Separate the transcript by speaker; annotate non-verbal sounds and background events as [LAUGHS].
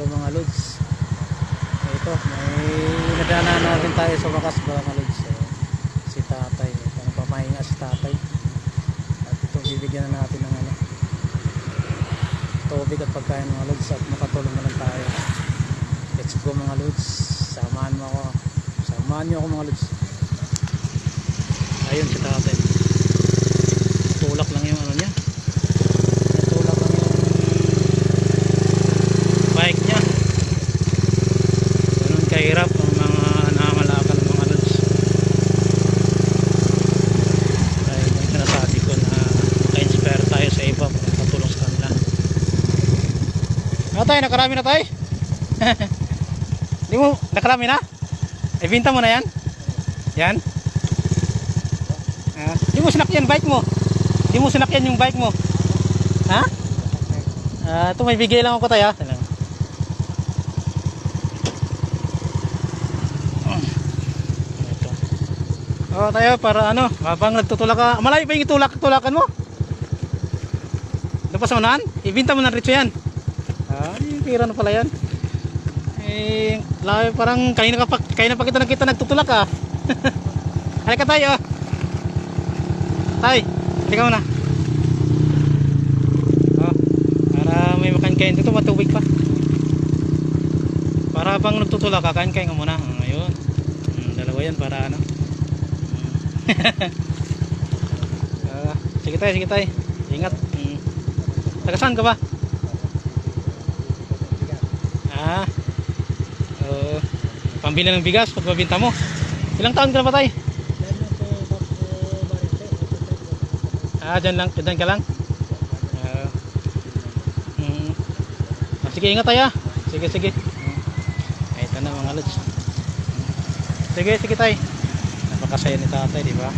Speaker 1: ito mga lods. Ito may nadaanan natin tayo sa wakas mga lods. So, si tatay ito nagpamahinga si tatay. At ito bibigyan na natin ng ano tubig at pagkain mga lods at makatulong na lang tayo. Let's go mga lods. Samahan mo ako. Samahan niyo ako mga lods. Ayun si tatay tulak lang yung ano niya tulak lang yung bike niya kahirap ang mga nangangalakal ng mga lods. Ay yung sinasabi ko na maka-inspire tayo sa iba patulong sa kanila. Ano tayo nakarami na tayo [LAUGHS] di mo nakarami na? Ay binta mo na yan? Yan? Ah, di mo sinakyan bike mo. Di mo sinakyan yung bike mo. Ha? Ah, ito may bigay lang ako tayo. Ito lang. Ito. Oh, tayo para ano, habang nagtutulak ka. Malayo pa yung itulak, tulakan mo. Dapat sa unahan, ibinta mo na rin yan. Ah, yung pira na pala yan. Eh, layo parang kanina ka pa, kanina pa kita nakita nagtutulak ka. [LAUGHS] Halika tayo. Tay, halika muna. Oh, para may makain kain dito matubig pa. Para bang nagtutulak ka, kain kain ka muna. Mm, ayun. Mm, dalawa yan para ano. [LAUGHS] Sige tayo, sige tayo. Ingat. Mm. Taga ka ba? Ah. Uh, pambili ng bigas pag mabinta mo. Ilang taon ka na ba tayo? Ah, dyan lang, dyan ka lang. Ah. Mm. Ah, sige, ingat tayo. ah. Sige, sige. Ay, ito na mga lods. Sige, sige tayo. Napakasaya ni tatay, di ba?